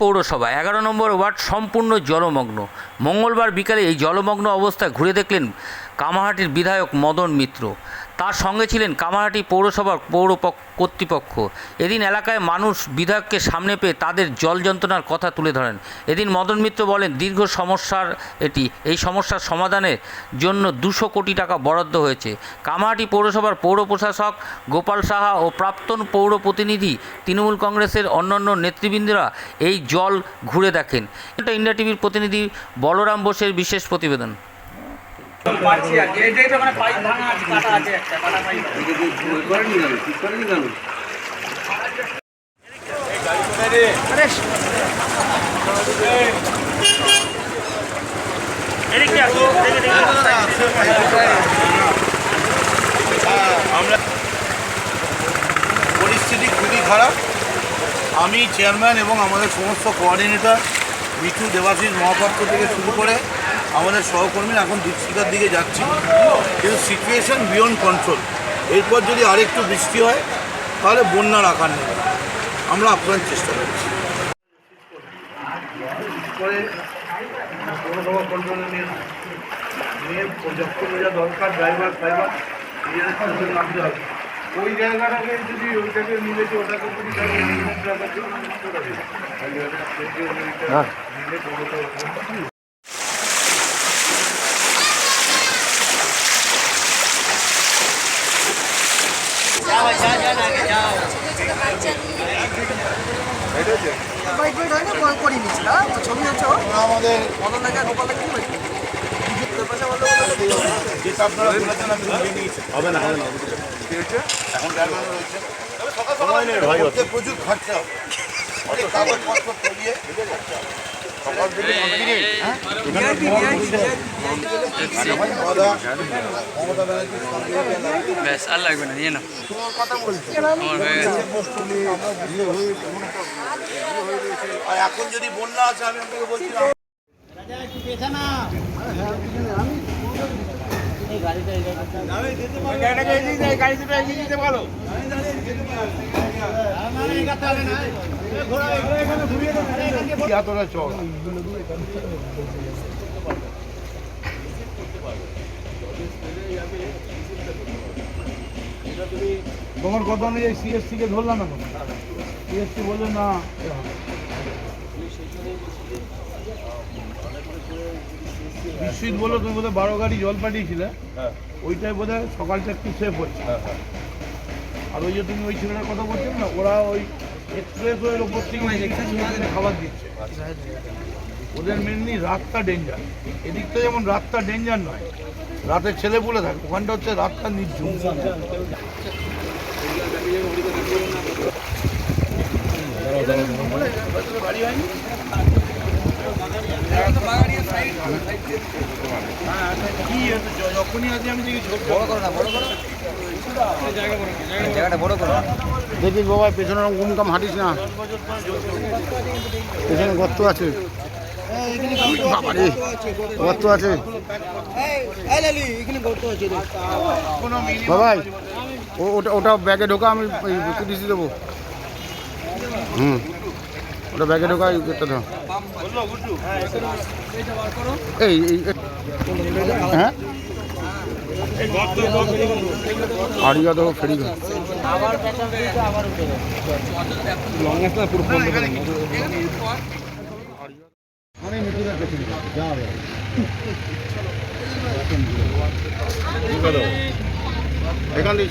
পৌরসভা, এগারো নম্বর ওয়ার্ড সম্পূর্ণ জলমগ্ন। মঙ্গলবার বিকালে এই জলমগ্ন অবস্থায় ঘুরে দেখলেন কামাহাটির বিধায়ক মদন মিত্র। তার সঙ্গে ছিলেন কামাহাটি পৌরসভার পৌর কর্তৃপক্ষ। এদিন এলাকায় মানুষ বিধায়ককে সামনে পেয়ে তাদের জল যন্ত্রণার কথা তুলে ধরেন। এদিন মদন মিত্র বলেন, দীর্ঘ সমস্যার এটি। এই সমস্যার সমাধানের জন্য দুশো কোটি টাকা বরাদ্দ হয়েছে। কামাহাটি পৌরসভার পৌর প্রশাসক গোপাল সাহা ও প্রাক্তন পৌর প্রতিনিধি তৃণমূল কংগ্রেসের অন্যান্য নেতৃবৃন্দরা এই জল ঘুরে দেখেন। এটা ইন্ডিয়া টিভির প্রতিনিধি বলরাম বোসের বিশেষ প্রতিবেদন। পাইপ পরিস্থিতি খুবই খারাপ। আমি চেয়ারম্যান এবং আমাদের সমস্ত কোঅর্ডিনেটর মিঠু দেবাশিস মহাপাত্র থেকে শুরু করে আমাদের সহকর্মীরা এখন দীপশিকার দিকে যাচ্ছি। কিন্তু সিচুয়েশন বিয়ন্ড কন্ট্রোল এরপর যদি আরেকটু বৃষ্টি হয় তাহলে বন্যার আকার নেবে। আমরা আপ্রাণ চেষ্টা করছি। দরকার ড্রাইভার ড্রাইভার ওই জায়গাটাকে যদি ওইটাকে মিলে যে ওটাকে যদি তাহলে minimum টাকার জন্য মুক্ত রাখে। তাহলে ওটা থেকে ওইটা মিলে পৌরসভা বাইক বাইক হয় না কল করিনি ছবি হচ্ছে আমাদের গোপাল আমি ধরে হবে না হবে না এখন ড্রাইভার রয়েছে সময় নেই ভাই ওতে প্রচুর খরচা হবে। অনেক কাগজপত্র থেকে ব্যাস আর লাগবে না নিয়ে নাও কথা বলছি আমার হয়ে গেছে হয়ে এখন যদি বন্যা আছে আমি আপনাকে বলছিলাম এতটা চড়া তোমার কথা অনুযায়ী সিএসসি কে ধরলাম এখন। সিএসসি বলল না বিশ্বজিৎ বলল তুমি বোধহয় বারো গাড়ি জল পাঠিয়েছিলে। ওইটাই বোধহয় সকালটা একটু সেফ হচ্ছে। আর ওই যে তুমি ওই ছেলেটার কথা বলছো না, ওরা ওই এক্সপ্রেস ওয়ের ওপর থেকে খাবার দিচ্ছে। ওদের মেনলি রাতটা ডেঞ্জার এদিকটা যেমন রাতটা ডেঞ্জার নয়, রাতে ছেলে বলে থাকে, ওখানটা হচ্ছে রাতটা নির্ঝুম। বড় করো না বড় করো দেখিস বাবা পেছনে উমকাম হাঁটিস না। পেছনে গর্ত আছে। গর্ত আছে। বাবাই ওটা ওটা ব্যাগে ঢোকা, আমি তিরিশ দেবো। হুম, ওটা ব্যাগে ঢোকা দাও এই হ্যাঁ? আড়িয়া দেবো ফেরি এখান থেকে